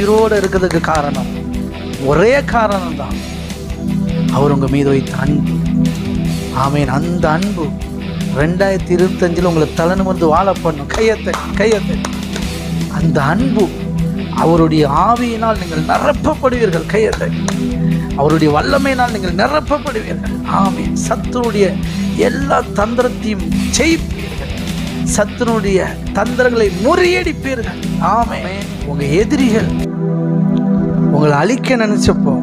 உயிரோடு இருக்கிறதுக்கு காரணம் ஒரே காரணம் தான் அவர் உங்கள் மீது வைத்த அன்பு. ஆமேன். அந்த அன்பு ரெண்டாயிரத்தி இருபத்தஞ்சில் உங்களை தலைநிமிர்ந்து வாழ பண்ணும். கையத்தை கையத்தை. அந்த அன்பு அவருடைய ஆவியினால் நீங்கள் நிரப்பப்படுவீர்கள். கையத்தை. அவருடைய வல்லமையினால் நீங்கள் நிரப்பப்படுவீர்கள். ஆமீன். சத்துருடைய எல்லா தந்திரத்தையும் ஜெயிப்பீர்கள். சத்துருடைய தந்திரங்களை முறியடிப்பீர்கள். ஆமே உங்கள் எதிரிகள் உங்களை அழிக்க நினச்சப்போ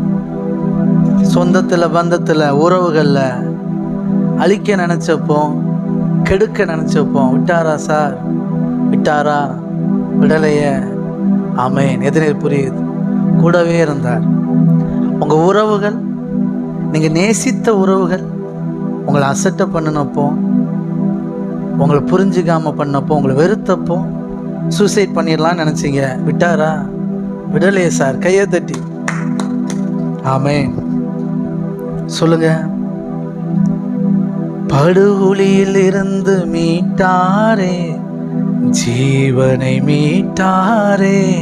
சொந்தத்தில் பந்தத்தில் உறவுகளில் அழிக்க நினச்சப்போ கெடுக்க நினச்சப்போ விட்டாரா சார்? விட்டாரா? விடலைய. ஆமேன். எதிரே புரியுது. கூடவே இருந்தார். உங்கள் உறவுகள் நீங்கள் நேசித்த உறவுகள் உங்களை அசட்டை பண்ணினப்போ உங்களை புரிஞ்சுக்காம பண்ணப்போ உங்களை வெறுத்தப்போ சூசைட் பண்ணிடலாம்னு நினச்சிங்க. விட்டாரா? விடலையே சார் கையை தட்டி. ஆமேன். சொல்லுங்க. படுகுழியில் இருந்து மீட்டாரே ஜீவனை மீட்டாரே.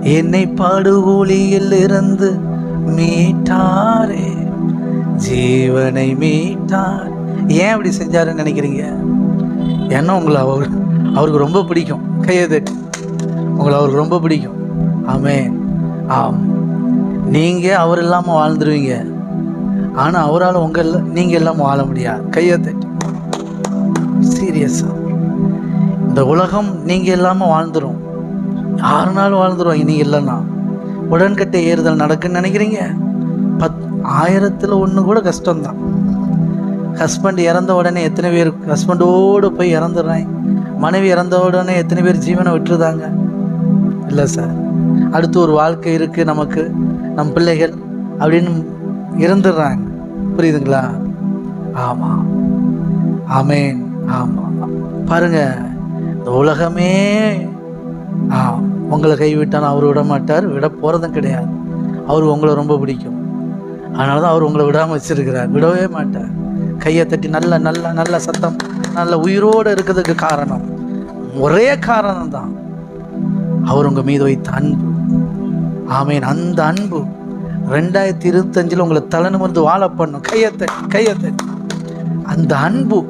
என்னை படுகுழியில் இருந்து மீட்டாரே ஜீவனை மீட்டார். ஏன் அப்படி செஞ்சாருன்னு நினைக்கிறீங்க? ஏன்னா உங்களை அவர் அவருக்கு ரொம்ப பிடிக்கும். கையை தட்டி. உங்களை அவருக்கு ரொம்ப பிடிக்கும். ஆமே ஆம். நீங்கள் அவர் இல்லாமல் வாழ்ந்துருவீங்க. ஆனால் அவரால் உங்கள் நீங்கள் இல்லாமல் வாழ முடியாது கையை தட்டி. சீரியஸாக இந்த உலகம் நீங்கள் இல்லாமல் வாழ்ந்துடும் ஆறு நாள் வாழ்ந்துடும் நீங்கள் இல்லைன்னா. உடன்கட்டை ஏறுதல் நடக்குன்னு நினைக்கிறீங்க? பத் ஆயிரத்தில் ஒன்று கூட கஷ்டம்தான். ஹஸ்பண்ட் இறந்த உடனே எத்தனை பேர் ஹஸ்பண்டோடு போய் இறந்துடுறாங்க. மனைவி இறந்த உடனே எத்தனை பேர் ஜீவனை விட்டுருதாங்க? இல்லை சார். அடுத்து ஒரு வாழ்க்கை இருக்குது நமக்கு நம் பிள்ளைகள் அப்படின்னு இறந்துடுறாங்க. புரியுதுங்களா? ஆமாம் ஆமேன். ஆமாம் பாருங்க இந்த உலகமே ஆ உங்களை கைவிட்டாலும் அவர் விட மாட்டார் விட போகிறதும் கிடையாது. அவர் உங்களை ரொம்ப பிடிக்கும். அதனால தான் அவர் உங்களை விடாமல் வச்சிருக்கிறார். விடவே மாட்டார். கையை தட்டி நல்ல நல்ல நல்ல சத்தம் நல்ல உயிரோடு இருக்கிறதுக்கு காரணம். ஒரே காரணம் தான் அவர் உங்கள் மீது வைத்த அன்பு. ஆமேன். அந்த அன்பு ரெண்டாயிரத்தி இருபத்தஞ்சில் உங்களை தலைநிமிர்ந்து வாழ பண்ணும். கையத்தை கையத்தை அந்த அன்பு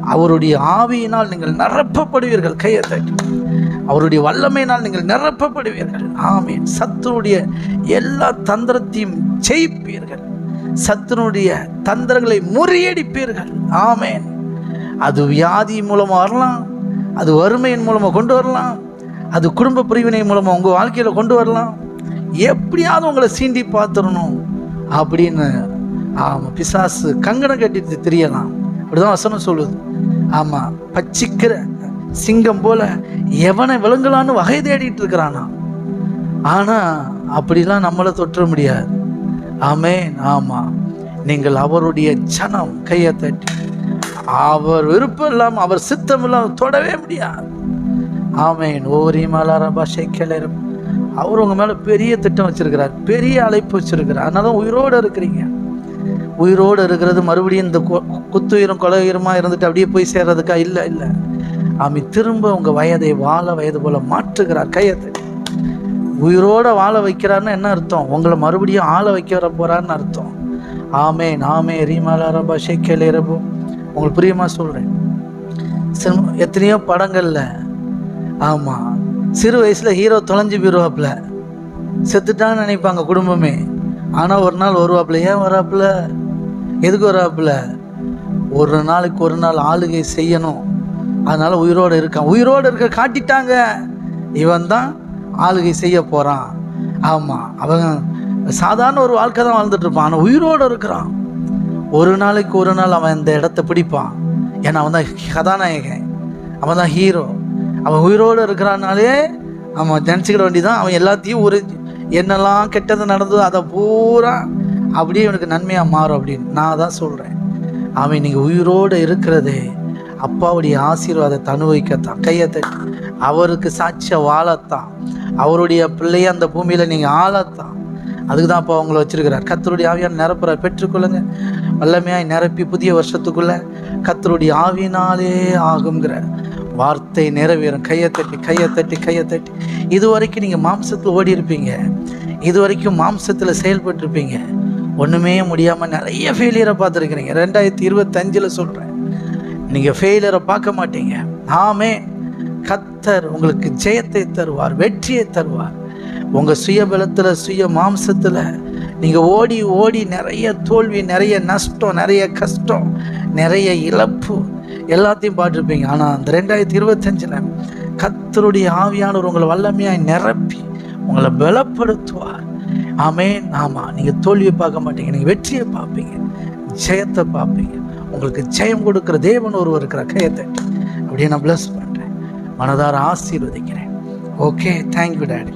அவருடைய ஆவியினால் நீங்கள் நிரப்பப்படுவீர்கள். கையத்தை அவருடைய வல்லமையினால் நீங்கள் நிரப்பப்படுவீர்கள். ஆமீன். சத்துருடைய எல்லா தந்திரத்தையும் ஜெயிப்பீர்கள். சத்துனுடைய தந்திரங்களை முறியடிப்பீர்கள். ஆமேன். அது வியாதி மூலமாக வரலாம். அது வறுமையின் மூலமாக கொண்டு வரலாம். அது குடும்ப பிரிவினை மூலமாக உங்கள் வாழ்க்கையில் கொண்டு வரலாம். எப்படியாவது உங்களை சீண்டி பார்த்துடணும் அப்படின்னு ஆமாம் பிசாசு கங்கணம் கட்டிட்டு தெரியலாம். அப்படிதான் வசனம் சொல்லுது. ஆமாம் பச்சிக்கிற சிங்கம் போல எவனை விளங்கலான்னு வகை தேடிட்டு இருக்கிறானா? ஆனால் அப்படிலாம் நம்மளை தொற்ற முடியாது. ஆமேன் ஆமாம் நீங்கள் அவருடைய சனம் கையை தட்டி. அவர் விருப்பம் இல்லாமல் அவர் சித்தம் இல்லாமல் தொடவே முடியாது. ஆமேன். ஓரி மலர பாஷை கிளறும் அவர் உங்கள் மேலே பெரிய திட்டம் வச்சுருக்கிறார் பெரிய அழைப்பு வச்சுருக்கிறார். அதனால தான் உயிரோடு இருக்கிறீங்க. உயிரோடு இருக்கிறது மறுபடியும் இந்த கொ- குத்துயிரும் கொலையுரமாக இருந்துட்டு அப்படியே போய் சேர்றதுக்கா? இல்லை இல்லை. ஆமி திரும்ப உங்கள் வயதை வாழ வயது போல் மாற்றுகிறார் கையத்தை உயிரோடு உயிரோட வாழ வைக்கிறாருன்னு என்ன அர்த்தம்? உங்களை மறுபடியும் ஆள வைக்க வர போகிறான்னு அர்த்தம். ஆமே நாமே ரீமாலாரபா ஷேக்கேலேரபோ உங்களுக்கு பிரியமாக சொல்கிறேன் எத்தனையோ படங்களில் ஆமாம் சிறு வயசில் ஹீரோ தொலைஞ்சு போயிடுவாப்புல செத்துட்டான்னு நினைப்பாங்க குடும்பமே. ஆனால் ஒரு நாள் வருவாப்புல. ஏன் வராப்புல? எதுக்கு வராப்புல? ஒரு நாளுக்கு ஒரு நாள் ஆளுகை செய்யணும். அதனால் உயிரோடு இருக்கான். உயிரோடு இருக்க காட்டிட்டாங்க. இவன் தான் ஆளுகை செய்ய போகிறான் ஆமாம் அவன் சாதாரண ஒரு வாழ்க்கை தான் வாழ்ந்துட்டுருப்பான் ஆனால் உயிரோடு இருக்கிறான். ஒரு நாளைக்கு ஒரு நாள் அவன் இந்த இடத்த பிடிப்பான். ஏன்னா அவன் தான் கதாநாயகன். அவன் தான் ஹீரோ. அவன் உயிரோடு இருக்கிறானாலே அவன் நினச்சிக்கிட வேண்டியதான் அவன் எல்லாத்தையும் ஒரு என்னெல்லாம் கெட்டது நடந்ததோ அதை பூரா அப்படியே இவனுக்கு நன்மையாக மாறும் அப்படின்னு நான் தான் சொல்கிறேன் அவன் நீங்கள் உயிரோடு இருக்கிறதே அப்பாவுடைய ஆசீர்வாதத்தை அனுபவிக்கத்தான். கையத்தை அவருக்கு சாட்சிய வாழத்தான். அவருடைய பிள்ளைய அந்த பூமியில் நீங்கள் ஆளத்தான். அதுக்கு தான் அப்போ அவங்கள வச்சிருக்கிறார். கத்தருடைய ஆவியால் நிரப்புறார் பெற்றுக்கொள்ளுங்க. வல்லமையாய் நிரப்பி புதிய வருஷத்துக்குள்ளே கத்தருடைய ஆவியினாலே ஆகுங்கிற வார்த்தை நிறைவேறும். கையை தட்டி கையை தட்டி கையை தட்டி. இது வரைக்கும் நீங்கள் மாம்சத்தில் ஓடி இருப்பீங்க. இது வரைக்கும் மாம்சத்தில் செயல்பட்டிருப்பீங்க. ஒன்றுமே முடியாமல் நிறைய ஃபெயிலியரை பார்த்துருக்குறீங்க. ரெண்டாயிரத்தி இருபத்தஞ்சில் சொல்கிறேன் நீங்கள் ஃபெயிலியரை பார்க்க மாட்டீங்க. ஆமே கத்தர் உங்களுக்கு ஜெயத்தை தருவார் வெற்றியை தருவார். உங்கள் சுயபலத்தில் சுய மாம்சத்தில் நீங்கள் ஓடி ஓடி நிறைய தோல்வி நிறைய நஷ்டம் நிறைய கஷ்டம் நிறைய இழப்பு எல்லாத்தையும் பார்த்துருப்பீங்க. ஆனால் அந்த ரெண்டாயிரத்தி இருபத்தஞ்சில் கத்தருடைய ஆவியானவர் உங்களை வல்லமையாக நிரப்பி உங்களை பலப்படுத்துவார். ஆமென் ஆமாம் நீங்கள் தோல்வியை பார்க்க மாட்டீங்க. நீங்கள் வெற்றியை பார்ப்பீங்க. ஜெயத்தை பார்ப்பீங்க. உங்களுக்கு ஜெயம் கொடுக்குற தேவன் ஒருவர் இருக்கிற கையத்தை அப்படியே நான் ப்ளஸ் பண்ணுறேன் மனதார ஆசீர்வதிக்கிறேன். Okay thank you daddy